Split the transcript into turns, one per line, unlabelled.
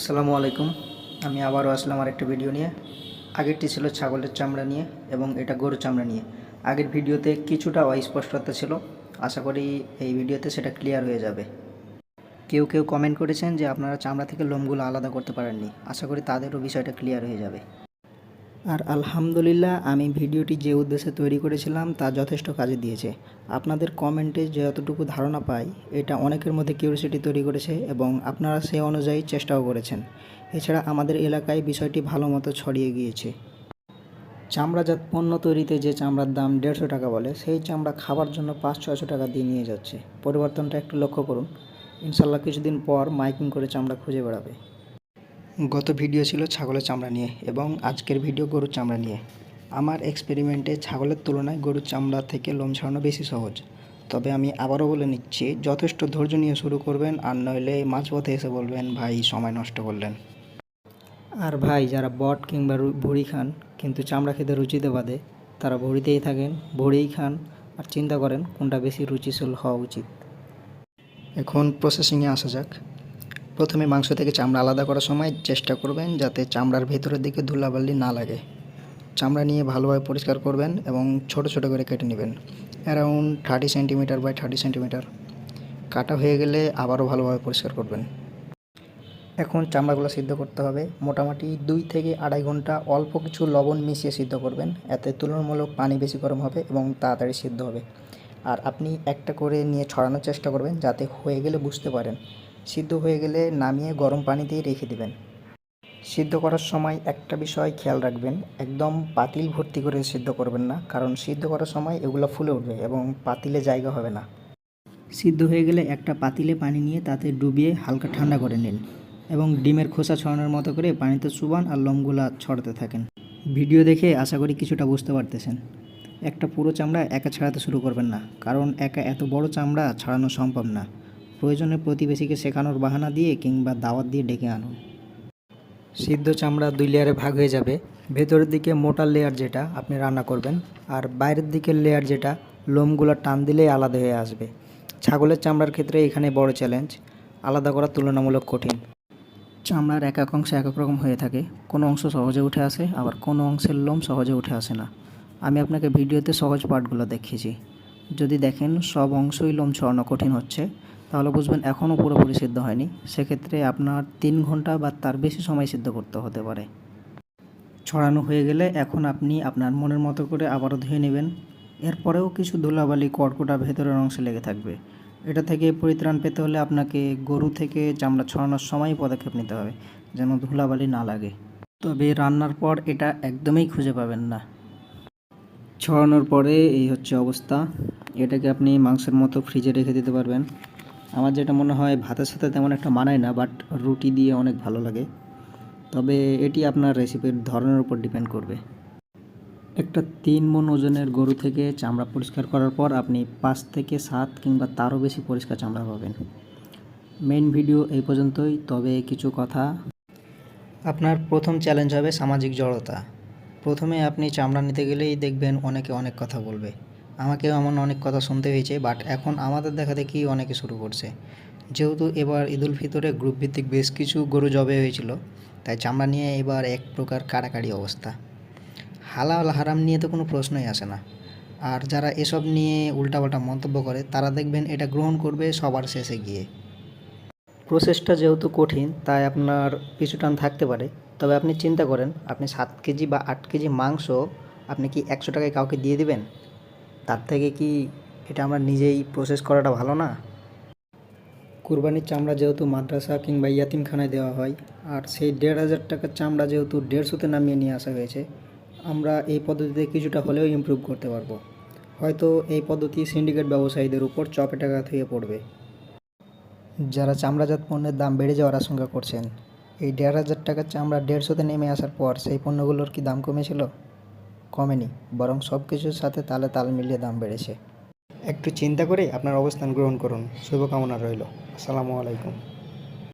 আসসালামু আলাইকুম। আমি আবারও আসলাম আর একটা ভিডিও নিয়ে। আগেরটি ছিল ছাগলের চামড়া নিয়ে এবং এটা গরুর চামড়া নিয়ে। আগের ভিডিওতে কিছুটা অস্পষ্টতা ছিল। আশা করি এই ভিডিওতে সেটা ক্লিয়ার হয়ে যাবে। কেউ কেউ কমেন্ট করেছেন যে আপনারা চামড়া থেকে লোমগুলো আলাদা করতে পারেননি। আশা করি তাদেরও বিষয়টা ক্লিয়ার হয়ে যাবে। আর আলহামদুলিল্লাহ আমি ভিডিওটি যে উদ্দেশ্যে তৈরি করেছিলাম তা যথেষ্ট কাজে দিয়েছে। আপনাদের কমেন্টে যতটুকু ধারণা পাই, এটা অনেকের মধ্যে কিউরিসিটি তৈরি করেছে এবং আপনারা সেই অনুযায়ী চেষ্টাও করেছেন। এছাড়া আমাদের এলাকায় বিষয়টি ভালো মতো ছড়িয়ে গিয়েছে। চামড়াজাত পণ্য তৈরিতে যে চামড়ার দাম দেড়শো টাকা বলে, সেই চামড়া খাবার জন্য পাঁচ ছয়শো টাকা দিয়ে নিয়ে যাচ্ছে। পরিবর্তনটা একটু লক্ষ্য করুন। ইনশাল্লাহ কিছুদিন পর মাইকিং করে চামড়া খুঁজে বেড়াবে। গত ভিডিও ছিল ছাগলের চামড়া নিয়ে এবং আজকের ভিডিও গরুর চামড়া নিয়ে। আমার এক্সপেরিমেন্টে ছাগলের তুলনায় গরুর চামড়া থেকে লোম ছাড়ানো বেশি সহজ। তবে আমি আবারও বলে নিচ্ছি যথেষ্ট ধৈর্য নিয়ে শুরু করবেন আর নইলে মাঝপথে এসে বলবেন ভাই সময় নষ্ট করলেন। আর ভাই যারা বট কিংবা ভুড়ি খান কিন্তু চামড়া খেতে রুচিতে বাদে তারা ভুড়িতেই থাকেন ভুড়িই খান আর চিন্তা করেন কোনটা বেশি রুচিশীল হওয়া উচিত। এখন প্রসেসিংয়ে আসা যাক। প্রথমে মাংস থেকে চামড়া আলাদা করার সময় চেষ্টা করবেন যাতে চামড়ার ভেতরের দিকে ধুলাবালি না লাগে। চামড়া নিয়ে ভালোভাবে পরিষ্কার করবেন এবং ছোট ছোট করে কেটে নেবেন। Around thirty centimetre by thirty centimetre. কাটা হয়ে গেলে আবারও ভালোভাবে পরিষ্কার করবেন। এখন চামড়াগুলো সিদ্ধ করতে হবে। মোটামুটি দুই থেকে আড়াই ঘণ্টা অল্প কিছু লবণ মিশিয়ে সিদ্ধ করবেন। এতে তুলনামূলক পানি বেশি গরম হবে এবং তাড়াতাড়ি সিদ্ধ হবে। আর আপনি একটা করে নিয়ে ছড়ানোর চেষ্টা করবেন যাতে হয়ে গেলে বুঝতে পারেন। সিদ্ধ হয়ে গেলে নামিয়ে গরম পানিতেই রেখে দেবেন। সিদ্ধ করার সময় একটা বিষয় খেয়াল রাখবেন, একদম পাতিল ভর্তি করে সিদ্ধ করবেন না, কারণ সিদ্ধ করার সময় এগুলো ফুলে উঠবে এবং পাতিলে জায়গা হবে না। সিদ্ধ হয়ে গেলে একটা পাতিলে পানি নিয়ে তাতে ডুবিয়ে হালকা ঠান্ডা করে নিন এবং ডিমের খোসা ছড়ানোর মতো করে পানিতে চুবান আর লোমগুলা ছড়াতে থাকেন। ভিডিও দেখে আশা করি কিছুটা বুঝতে পারতেছেন। একটা পুরো চামড়া একা ছাড়াতে শুরু করবেন না, কারণ একা এত বড় চামড়া ছাড়ানো সম্ভব না। প্রয়োজনে প্রতিবেশীকে শেখানোর বাহানা দিয়ে কিংবা দাওয়াত দিয়ে ডেকে আনুন সিদ্ধ চামড়া দুই লেয়ারে ভাগ হয়ে যাবে। ভেতরের দিকে মোটা লেয়ার যেটা আপনি রান্না করবেন আর বাইরের দিকের লেয়ার যেটা লোমগুলো টান দিলেই আলাদা হয়ে আসবে। ছাগলের চামড়ার ক্ষেত্রে এখানে বড় চ্যালেঞ্জ, আলাদা করা তুলনামূলক কঠিন। চামড়ার এক এক অংশ এক এক রকম হয়ে থাকে। কোনো অংশ সহজে উঠে আসে, আবার কোনো অংশের লোম সহজে উঠে আসে না। আমি আপনাকে ভিডিওতে সহজ পার্টগুলো দেখিয়েছি। যদি দেখেন সব অংশই লোম ছড়ানো কঠিন হচ্ছে তাহলে বুঝবেন এখনও পুরোপুরি সিদ্ধ হয়নি। সেক্ষেত্রে আপনার তিন ঘণ্টা বা তার বেশি সময় সিদ্ধ করতে হতে পারে। ছড়ানো হয়ে গেলে এখন আপনি আপনার মনের মতো করে আবারও ধুয়ে নেবেন। এরপরেও কিছু ধুলাবালি কড়কটা ভেতরের অংশে লেগে থাকবে। এটা থেকে পরিত্রাণ পেতে হলে আপনাকে গরু থেকে চামড়া ছড়ানোর সময় পদক্ষেপ নিতে হবে, যেন ধুলাবালি না লাগে। তবে রান্নার পর এটা একদমই খুঁজে পাবেন না। ছড়ানোর পরে এই হচ্ছে অবস্থা। এটাকে আপনি মাংসের মতো ফ্রিজে রেখে দিতে পারবেন। আমার যেটা মনে হয় ভাতের সাথে তেমন একটা মানায় না বাট রুটি দিয়ে অনেক ভালো লাগে। তবে এটি আপনার রেসিপির ধরনের উপর ডিপেন্ড করবে। একটা তিন মন ওজনের গরু থেকে চামড়া পরিষ্কার করার পর আপনি পাঁচ থেকে সাত কিংবা তারও বেশি পরিষ্কার চামড়া পাবেন। মেইন ভিডিও এই পর্যন্তই, তবে কিছু কথা। আপনার প্রথম চ্যালেঞ্জ হবে সামাজিক জড়তা। প্রথমে আপনি চামড়া নিতে গেলেই দেখবেন অনেকে অনেক কথা বলবে। আমাকেও এমন অনেক কথা শুনতে হয়েছে বাট এখন আমাদের দেখা দেখি অনেকে শুরু করছে। যেহেতু এবার ঈদুল ফিতরে গ্রুপ ভিত্তিক বেশ কিছু গরু জবে হয়েছিল, তাই চামড়া নিয়ে এবার এক প্রকার কাড়াকাড়ি অবস্থা। হালাল হারাম নিয়ে তো কোনো প্রশ্নই আসে না। আর যারা এসব নিয়ে উল্টাপাল্টা মন্তব্য করে, তারা দেখবেন এটা গ্রহণ করবে সবার শেষে গিয়ে। প্রসেসটা যেহেতু কঠিন, তাই আপনার পিছু টান থাকতে পারে। তবে আপনি চিন্তা করেন, আপনি সাত কেজি বা আট কেজি মাংস আপনি কি একশো টাকায় কাউকে দিয়ে দিবেন? তার থেকে কি এটা আমরা নিজেই প্রসেস করাটা ভালো না? কুরবানির চামড়া যেহেতু মাদ্রাসা কিংবা ইয়াতিমখানায় দেওয়া হয়, আর সেই দেড় হাজার টাকার চামড়া যেহেতু দেড়শোতে নামিয়ে নিয়ে আসা হয়েছে, আমরা এই পদ্ধতিতে কিছুটা হলেও ইমপ্রুভ করতে পারব। হয়তো এই পদ্ধতি সিন্ডিকেট ব্যবসায়ীদের উপর চপে টাকা থুয়ে পড়বে। যারা চামড়াজাত পণ্যের দাম বেড়ে যাওয়ার আশঙ্কা করছেন, এই দেড় হাজার টাকার চামড়া দেড়শোতে নেমে আসার পর সেই পণ্যগুলোর কি দাম কমেছিল? কমেনি, বরং সব কিছুর সাথে তালে তাল মিলিয়ে দাম বেড়েছে। একটু চিন্তা করে আপনার অবস্থান গ্রহণ করুন। শুভকামনা রইল। আসসালামু আলাইকুম।